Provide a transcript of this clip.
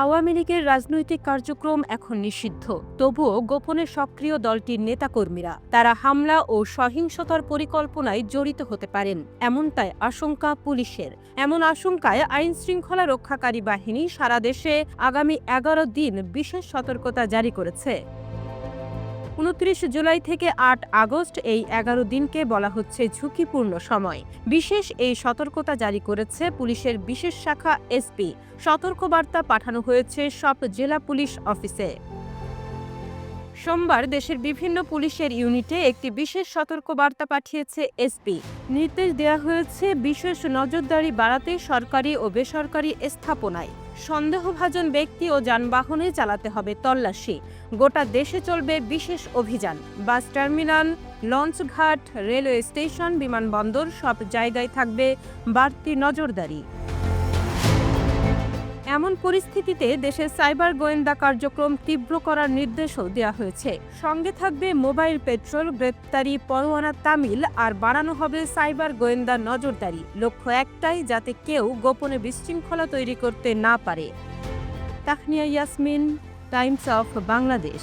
আওয়ামী লীগের রাজনৈতিক কার্যক্রম এখন নিষিদ্ধ। তবুও গোপনে সক্রিয় দলটির নেতাকর্মীরা, তারা হামলা ও সহিংসতার পরিকল্পনায় জড়িত হতে পারেন এমনটাই আশঙ্কা পুলিশের। এমন আশঙ্কায় আইন শৃঙ্খলা রক্ষাকারী বাহিনী সারা দেশে আগামী এগারো দিন বিশেষ সতর্কতা জারি করেছে। উনত্রিশ জুলাই থেকে আট আগস্ট এই এগারো দিনকে বলা হচ্ছে ঝুঁকিপূর্ণ সময়। বিশেষ এই সতর্কতা জারি করেছে পুলিশের বিশেষ শাখা এসপি সতর্কবার্তা পাঠানো হয়েছে সব জেলা পুলিশ অফিসে। সোমবার দেশের বিভিন্ন পুলিশের ইউনিটে একটি বিশেষ সতর্কবার্তা পাঠিয়েছে এসপি নির্দেশ দেওয়া হয়েছে বিশেষ নজরদারি বাড়াতে সরকারি ও বেসরকারি স্থাপনায়। সন্দেহভাজন ব্যক্তি ও যানবাহনে চালাতে হবে তল্লাশি। গোটা দেশে চলবে বিশেষ অভিযান। বাস টার্মিনাল, লঞ্চঘাট, রেলওয়ে স্টেশন, বিমানবন্দর সব জায়গায় থাকবে বাড়তি নজরদারি। এমন পরিস্থিতিতে দেশের সাইবার গোয়েন্দা কার্যক্রম তীব্র করার নির্দেশও দেওয়া হয়েছে। সঙ্গে থাকবে মোবাইল পেট্রোল, গ্রেপ্তারি, পরোয়ানা, তামিল, আর বাড়ানো হবে সাইবার গোয়েন্দা নজরদারি। লক্ষ্য একটাই, যাতে কেউ গোপনে বিশৃঙ্খলা তৈরি করতে না পারে। Tahnia Yasmin, times of Bangladesh.